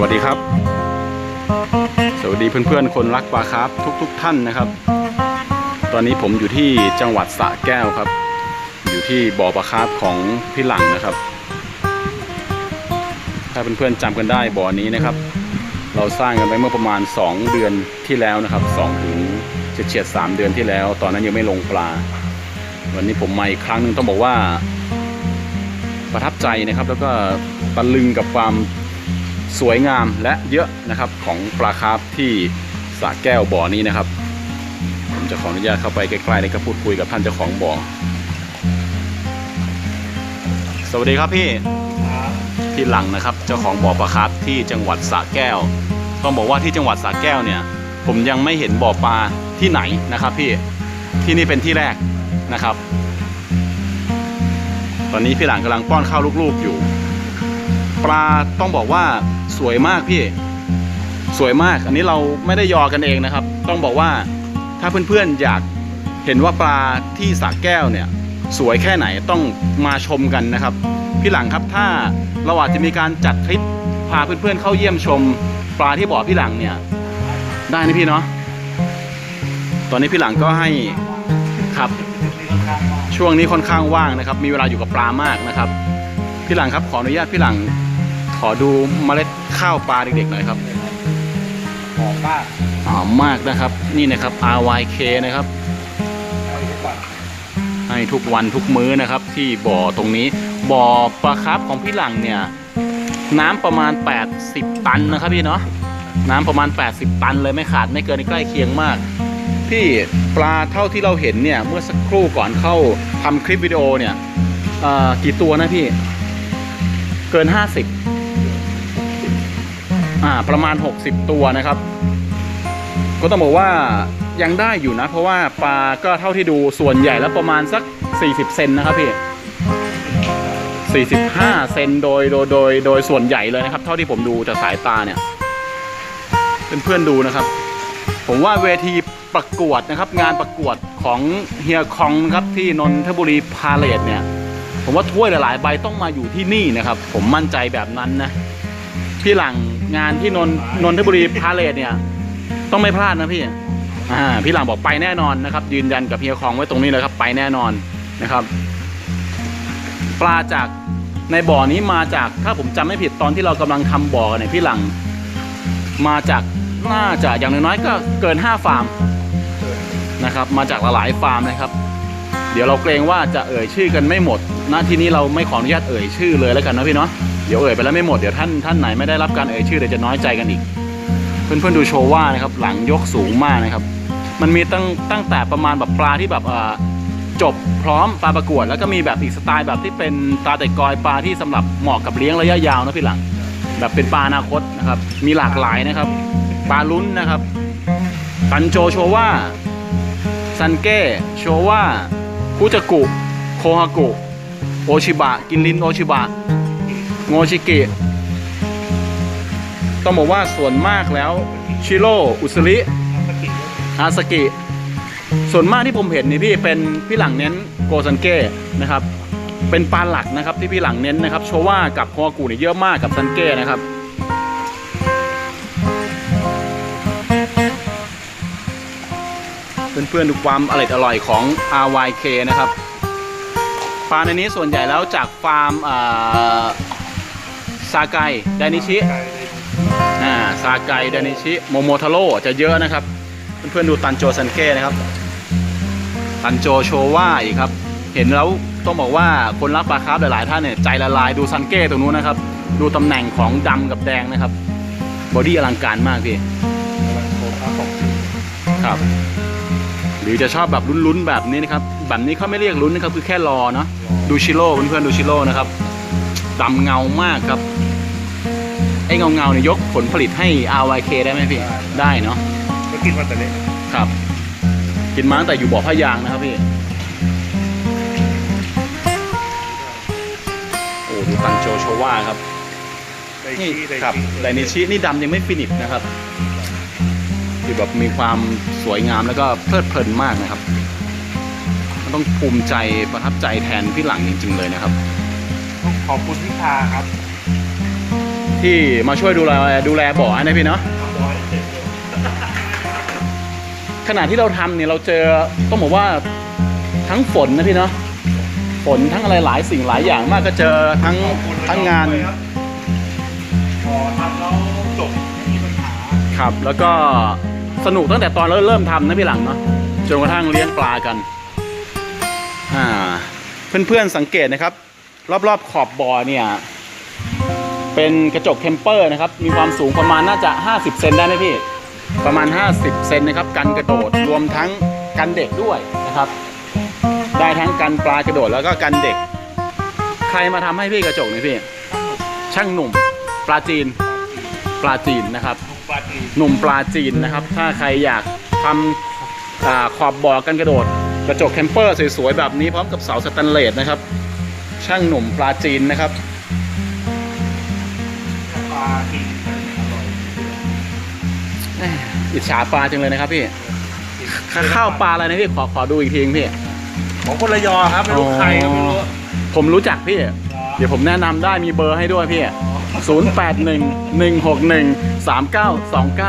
วัสดีครับ สวัสดีเพื่อนๆ คนรักปลาคาร์ฟทุกๆทท่านนะครับ ตอนนี้ผมอยู่ที่จังหวัดสระแก้วครับ อยู่ที่บ่อปลาคาร์ฟของพี่หลังนะครับ ถ้าเพื่อนๆจำกันได้บ่อนี้นะครับ เราสร้างกันไปเมื่อประมาณ 2 เดือนที่แล้วนะครับ2ถึงเฉียดๆ3เดือนที่แล้ว ตอนนั้นยังไม่ลงปลา วันนี้ผมมาอีกครั้งหนึงต้องบอกว่า ประทับใจนะครับ แล้วก็ตะลึงกับความ สวยงามและเยอะนะครับของปลาคาร์ฟที่สระแก้วบ่อนี้นะครับ ผมจะขออนุญาตเข้าไปใกล้ๆแล้วก็พูดคุยกับท่านเจ้าของบ่อ สวัสดีครับพี่พี่หลังนะครับ เจ้าของบ่อปลาคาร์ฟที่จังหวัดสระแก้ว ต้องบอกว่าที่จังหวัดสระแก้วเนี่ย ผมยังไม่เห็นบ่อปลาที่ไหนนะครับพี่ที่นี่เป็นที่แรกนะครับ ตอนนี้พี่หลังกำลังป้อนข้าวลูกๆอยู่ ปลาต้องบอกว่าสวยมากพี่ สวยมาก อันนี้เราไม่ได้ยอกันเองนะครับ ต้องบอกว่าถ้าเพื่อนๆอยากเห็นว่าปลาที่สระแก้วเนี่ย สวยแค่ไหนต้องมาชมกันนะครับ พี่หลังครับถ้าเราอาจจะมีการจัดทริปพาเพื่อนๆเข้าเยี่ยมชม ปลาที่บ่อพี่หลังเนี่ย ได้นะพี่เนาะตอนนี้พี่หลังก็ให้ครับ ช่วงนี้ค่อนข้างว่างนะครับ มีเวลาอยู่กับปลามากนะครับ พี่หลังครับขออนุญาตพี่หลัง ขอดูเมล็ดข้าวปลาเด็กๆหน่อยครับหอมมากหอมมากนะครับ นี่นะครับ RYK นะครับ ให้ทุกวันทุกมื้อนะครับ ที่บ่อตรงนี้บ่อปลาครับของพี่หลังเนี่ย น้ำประมาณ 80 ตันนะครับพี่เนาะน้ำประมาณ 80 ตันเลยไม่ขาดไม่เกินใกล้เคียงมากพี่ปลาเท่าที่เราเห็นเนี่ย เมื่อสักครู่ก่อนเข้าทำคลิปวิดีโอเนี่ยอ่อกี่ตัวนะพี่ เกิน 50 อ่าประมาณ 60 ตัวนะครับ ก็ต้องบอกว่ายังได้อยู่นะ เพราะว่าปลาก็เท่าที่ดูส่วนใหญ่แล้วประมาณสัก 40 เซนนะครับพี่ 45 เซนโดยโดยโดยโดยส่วนใหญ่เลยนะครับ เท่าที่ผมดูจากสายตาเนี่ยเพื่อนๆดูนะครับ ผมว่าเวทีประกวดนะครับ งานประกวดของเฮียคองครับที่นนทบุรีพาเลทเนี่ย ผมว่าถ้วยหลายๆใบต้องมาอยู่ที่นี่นะครับ ผมมั่นใจแบบนั้นนะ พี่หลังงานที่นนนนทบุรีพาเลทเนี่ย ต้องไม่พลาดนะพี่อ่าพี่หลังบอกไปแน่นอนนะครับ ยืนยันกับเฮียคองไว้ตรงนี้เลยครับ ไปแน่นอนนะครับ ปลาจากในบ่อนี้มาจากถ้าผมจำไม่ผิดตอนที่เรากำลังทำบ่อกันเนี่ยพี่หลัง มาจากน่าจะอย่างน้อยๆก็เกิน5ฟาร์มนะครับ มาจากหลายๆฟาร์มนะครับ เดี๋ยวเราเกรงว่าจะเอ่ยชื่อกันไม่หมดณที่นี้เราไม่ขออนุญาตเอ่ยชื่อเลยแล้วกันนะพี่เนาะ เดี๋ยวเอ่ยไปแล้วไม่หมดเดี๋ยวท่านท่านไหนไม่ได้รับการเอ่ยชื่อเดี๋ยวจะน้อยใจกันอีก เพื่อนๆดูโชว่านะครับหลังยกสูงมากนะครับ มันมีตั้งตั้งแต่ประมาณแบบปลาที่แบบจบพร้อมปลาประกวด แล้วก็มีแบบอีกสไตล์แบบที่เป็นปลาแต่กอยปลาที่สำหรับเหมาะกับเลี้ยงระยะยาวนะพี่หลัง แบบเป็นปลาอนาคตนะครับ มีหลากหลายนะครับปลาลุ้นนะครับตันโจโชว่าซันเก้โชว่าคุจกุโคฮากุโอชิบะ กินลินโอชิบะ โงชิกิ ต้องบอกว่าส่วนมากแล้ว ชิโร่อุสริอาสกิ ส่วนมากที่ผมเห็นนี่พี่เป็นพี่หลังเน้นโกซันเก้นะครับ เป็นปลาหลักนะครับที่พี่หลังเน้นนะครับ โชว่ากับโคอกุเนี่ยเยอะมากกับซันเก้นะครับเพื่อนๆดูความอร่อยอร่อยของ RYK นะครับ ปลาในนี้ส่วนใหญ่แล้วจากฟาร์ม ซาไกไดนิชิไกลเลยอ่าซาไกไดนิชิโมโมทาโร่จะเยอะนะครับ เพื่อนๆดูตันโจซันเก้นะครับ ตันโจโชว่าอีกครับ เห็นแล้วต้องบอกว่าคนรักปลาคาร์ฟหลายๆท่านเนี่ยใจละลายดูซันเก้ตรงนู้นนะครับ ดูตำแหน่งของดำกับแดงนะครับบอดี้อลังการมากพี่กำลังโชว์ครับผมครับหรือจะชอบแบบลุ้นๆแบบนี้นะครับแบบนี้เขาไม่เรียกลุ้นนะครับคือแค่รอเนาะดูชิโร่เพื่อนๆดูชิโร่นะครับ ดำเงามากครับ ไอ้เงาเงาๆเนี่ยยกผลผลิตให้ RYK ได้ไหมพี่ ได้เนาะ ก็กินมาแต่เล็กครับ กินมาตั้งแต่อยู่บ่อพะยางนะครับพี่ โอ้ดูตันโจโชว่าครับ ไดนี่ชีไดครับชีไดนิชินี่ดำยังไม่ฟินิชนะครับที่แบบมีความสวยงามแล้วก็เพลิดเพลินมากนะครับ มันต้องภูมิใจประทับใจแทนพี่หลังจริง ๆ เลยนะครับต้อง ขอบคุณพิธาครับที่มาช่วยดูแลดูแลบ่อนะพี่เนาะบอยเสร็จเลยขณะที่เราทำเนี่ยเราเจอต้องบอกว่าทั้งฝนนะพี่เนาะฝนทั้งอะไรหลายสิ่งหลายอย่างมากก็เจอทั้งขอบคุณทั้งงานด้วยครับพอทำแล้วจบไม่มีปัญหาครับแล้วก็สนุกตั้งแต่ตอนเราเริ่มทำนะพี่หลังเนาะจนกระทั่งเลี้ยงปลากันอ่าเพื่อนๆสังเกตนะครับ รอบๆขอบบ่อเนี่ย เป็นกระจกเทมเปอร์นะครับ มีความสูงประมาณน่าจะ 50 เซนได้ไหมพี่ ประมาณ 50 เซนนะครับ กันกระโดด รวมทั้งกันเด็กด้วยนะครับ ได้ทั้งกันปลากระโดดแล้วก็กันเด็ก ใครมาทำให้พี่กระจกนี่พี่ ช่างหนุ่ม ปลาจีน ปลาจีนนะครับ หนุ่มปลาจีนนะครับ ถ้าใครอยากทำอขอบบ่อกันกระโดด กระจกแคมเปอร์สวยๆแบบนี้พร้อมกับเสาสแตนเลสนะครับ ช่างหนุ่มปลาจีนนะครับปลากินอร่อยแหม่อิจฉาปลาจังเลยนะครับพี่ข้าข้าวปลาอะไรนะพี่ขอขอดูอีกทีนึงพี่ของคนระยองครับไม่รู้ใครก็ไม่รู้ผมรู้จักพี่ เดี๋ยวผมแนะนำได้มีเบอร์ให้ด้วยพี่ 0 8 1 1 6 1 3 9 2 9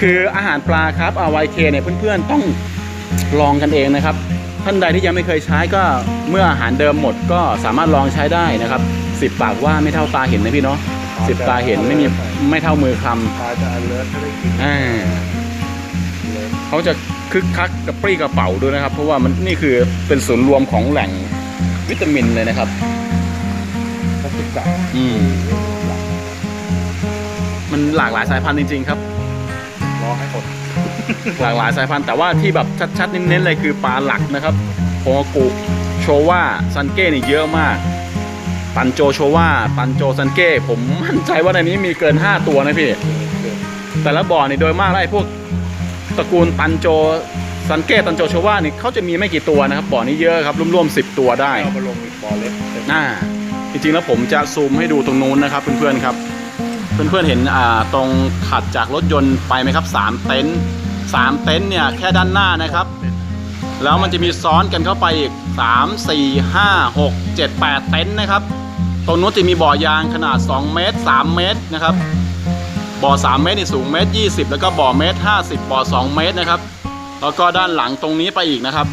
คืออาหารปลาครับ RYK เนี่ยเพื่อนๆต้องลองกันเองนะครับ ท่านใดที่ยังไม่เคยใช้ก็เมื่ออาหารเดิมหมดก็สามารถลองใช้ได้นะครับสิบปากว่าไม่เท่าตาเห็นนะพี่เนาะสิบตาเห็นไม่มีไม่เท่ามือคำปลาจะเลิศไม่ได้กินอ่าเลยเขาจะคึกคักกระปรี้กระเป๋าด้วยนะครับ เพราะว่ามันนี่คือเป็นศูนย์รวมของแหล่งวิตามินเลยนะครับเขาศึกษาอืมมันหลากหลายสายพันธุ์จริง ๆ ครับรอให้หมด หลากหลายสายพันธุ์แต่ว่าที่แบบชัดๆเน้นๆเลยคือปลาหลักนะครับโคกุโชว่าซันเก้นี่เยอะมาก ปันโจโชว่าปันโจซันเก้ผมมั่นใจว่าในนี้มีเกิน 5 ตัวนะพี่ แต่ละบ่อนี่โดยมากแล้วไอ้พวกตระกูลตันโจซันเก้ตันโจโชว่านี่เขาจะมีไม่กี่ตัวนะครับบ่อนี้เยอะครับร่วมๆ10 ตัวได้เอามาลงอีกบอลเล็กเต็มอ่าจริงๆแล้วผมจะซูมให้ดูตรงนู้นนะครับเพื่อนๆครับ เพื่อนๆเห็นอ่าตรงถัดจากรถยนต์ไปไหมครับสามเต็นท์ สามเต็นท์เนี่ยแค่ด้านหน้านะครับ แล้วมันจะมีซ้อนกันเข้าไปอีก 3 4 5 6 7 8 เต็นท์นะครับ ตรงนู้นจะมีบ่อยางขนาด 2 เมตร 3 เมตรนะครับ บ่อ 3 เมตรนี่สูงเมตร 20 แล้วก็บ่อเมตร 50 บ่อ 2 เมตรนะครับ แล้วก็ด้านหลังตรงนี้ไปอีกนะครับ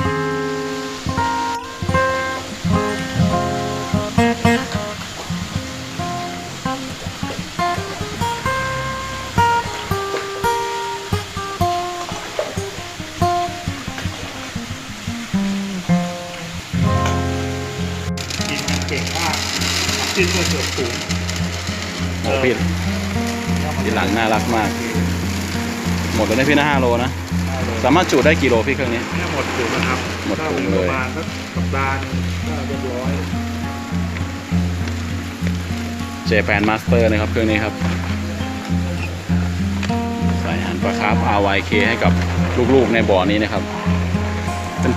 กินตัวเสือสูงโอ้พี่ทีหลังน่ารักมาก หมดแล้วนะพี่นะ5โลนะ สามารถจุได้กี่โลพี่เครื่องนี้เนี่ยหมดถุงนะครับหมดถุงเลยประมาณสักสัปดาห์หนึงก็เรียบร้อยเจแปนมาสเตอร์นะครับเครื่องนี้ครับใส่อาหารปลาคาร์ฟ RYK ให้กับลูกๆในบ่อนี้นะครับ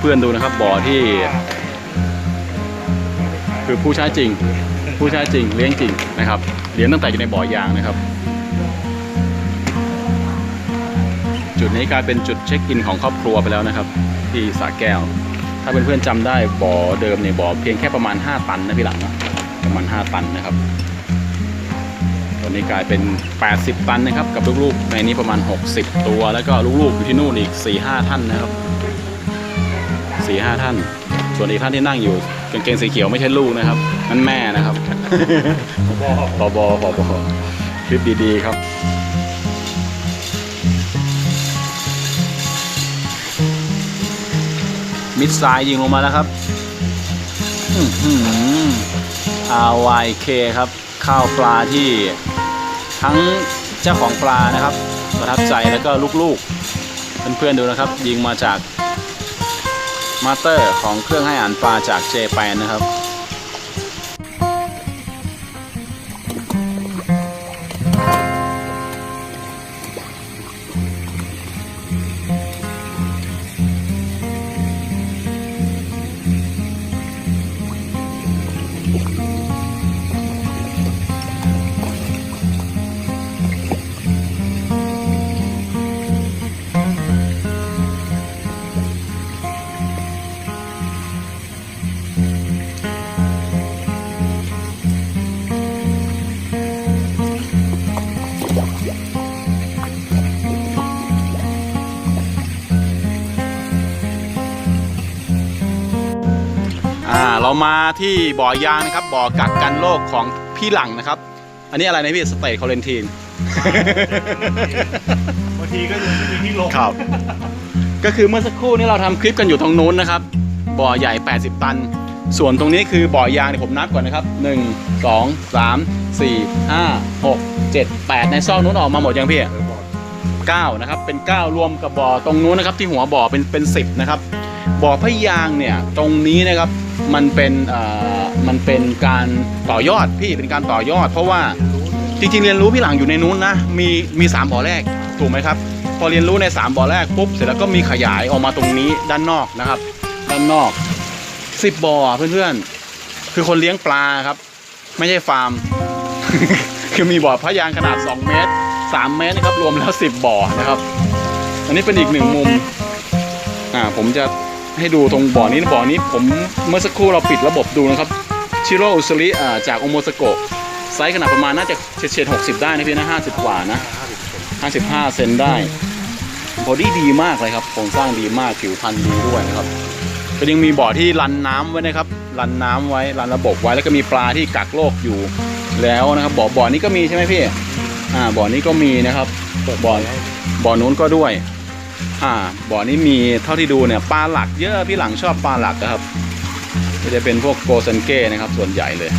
เพื่อนๆดูนะครับบ่อที่ คือผู้ใช้จริง ผู้ใช้จริงเลี้ยงจริงนะครับเลี้ยงตั้งแต่อยู่ในบ่อยางนะครับ จุดนี้กลายเป็นจุดเช็คอินของครอบครัวไปแล้วนะครับ ที่สระแก้ว ถ้าเเพื่อนๆจำได้บ่อเดิมเนี่ยบ่อเพียงแค่ประมาณ 5 ตันนะพี่หลังนะประมาณ 5 ตันนะครับตอนนี้กลายเป็น 80 ตันนะครับ กับลูกๆในนี้ประมาณ 60 ตัว แล้วก็ลูกๆอยู่ที่นู่นอีก 4-5 ท่านนะครับ 4-5 ท่าน ส่วนอีกท่านที่นั่งอยู่ กางเกงสีเขียวไม่ใช่ลูกนะครับนั่นแม่นะครับบอพอบอพอบอคลิปดีๆครับมิดไซด์ยิงลงมาแล้วครับ RYK ครับ ข้าวปลาที่ทั้งเจ้าของปลานะครับ ประทับใจแล้วก็ลูกๆ เพื่อนๆดูนะครับ ยิงมาจาก มาสเตอร์ของเครื่องให้อาหารปลาจากเจแปนนะครับ อ่าเรามาที่บ่อยางนะครับบ่อกักกันโรคของพี่หลังนะครับ อันนี้อะไรนะพี่สเตทคอเลนทีนบางทีก็ยังไม่มีที่ลงครับ ก็คือเมื่อสักครู่นี้เราทำคลิปกันอยู่ตรงนู้นนะครับ บ่อใหญ่ 80 ตัน ส่วนตรงนี้คือบ่อยางเนี่ยผมนับก่อนนะครับ 1 2 3 4 5 6 7 8 ในซอกนู้นออกมาหมดยังพี่9นะครับเป็น 9 รวมกับบ่อตรงนู้นนะครับที่หัวบ่อเป็นเป็น 10 นะครับบ่อพะยางเนี่ยตรงนี้นะครับ มันเป็นมันเป็นการต่อยอดพี่เป็นการต่อยอด เพราะว่าจริงๆ เรียนรู้พี่หลังอยู่ในนู้นนะมีมีสามบ่อแรกถูกไหมครับ พอเรียนรู้ใน3บ่อแรกปุ๊บเสร็จแล้วก็มีขยายออกมาตรงนี้ด้านนอกนะครับ ด้านนอก10บ่อเพื่อนๆ คือคนเลี้ยงปลาครับ ไม่ใช่ฟาร์ม คือมีบ่อพะยางขนาด 2 เมตร 3 เมตรนะครับรวมแล้ว 10 บ่อนะครับ อันนี้เป็นอีกหนึ่งมุมอ่าผมจะ ให้ดูตรงบ่อนี้บ่อนี้ผมเมื่อสักครู่เราปิดระบบดูนะครับชิโร่อุสริจากโอโมสโกะไซส์ขนาดประมาณน่าจะเฉดๆ60ได้นะพี่นะ50กว่านะ55เซนได้บอดี้ดีมากเลยครับโครงสร้างดีมากผิวพรรณดีด้วยนะครับก็ยังมีบ่อที่รันน้ำไว้นะครับรันน้ำไว้รันระบบไว้แล้วก็มีปลาที่กักโรคอยู่แล้วนะครับบ่อบ่อนี้ก็มีใช่ไหมพี่อ่าบ่อนี้ก็มีนะครับบ่อบ่อนู้นก็ด้วย อ่าบ่อนี้มีเท่าที่ดูเนี่ยปลาหลักเยอะพี่หลังชอบปลาหลักนะครับ ก็จะเป็นพวกโกเซนเก้นะครับส่วนใหญ่เลย